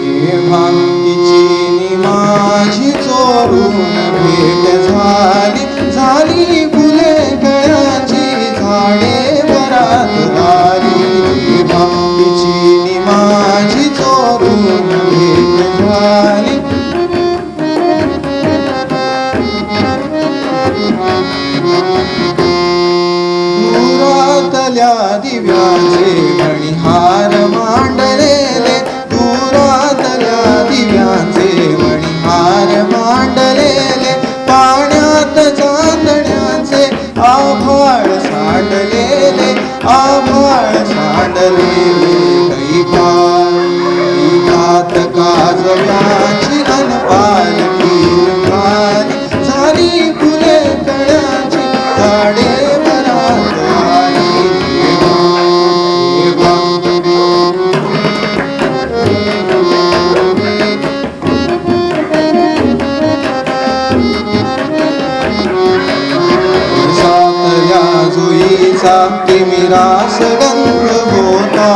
जेव्हा तिची नि माझी चोरून भेट झाली. झाली फुले कळाची झाडे वरात आली. जेव्हा माझी चोरून भेट झाली. दिव्याचे मणिहार आभाळ सांडलेले कैपाल घात सातल्या जुईचा तिमिरास गंध होता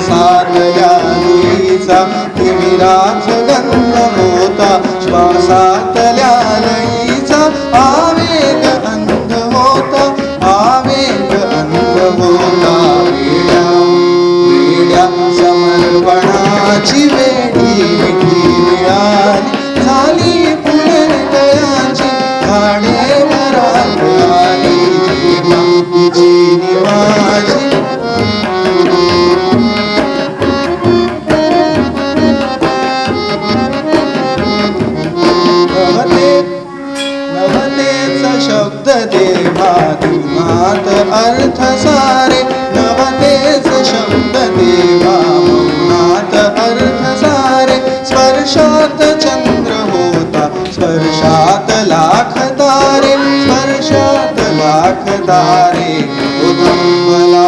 सातल्या जुईचा तिमिरास गंध होता श्वासातल्या लईचा आवेग अंध होता आवेग अंध होता वेड्या वेड्या समर्पणाची देवा तुमात अर्थ सारे नवतेच शब्द देवा मौनात अर्थ सारे स्पर्शात चंद्र होता स्पर्शात लाख तारे स्पर्शात लाख तारे उदंबला।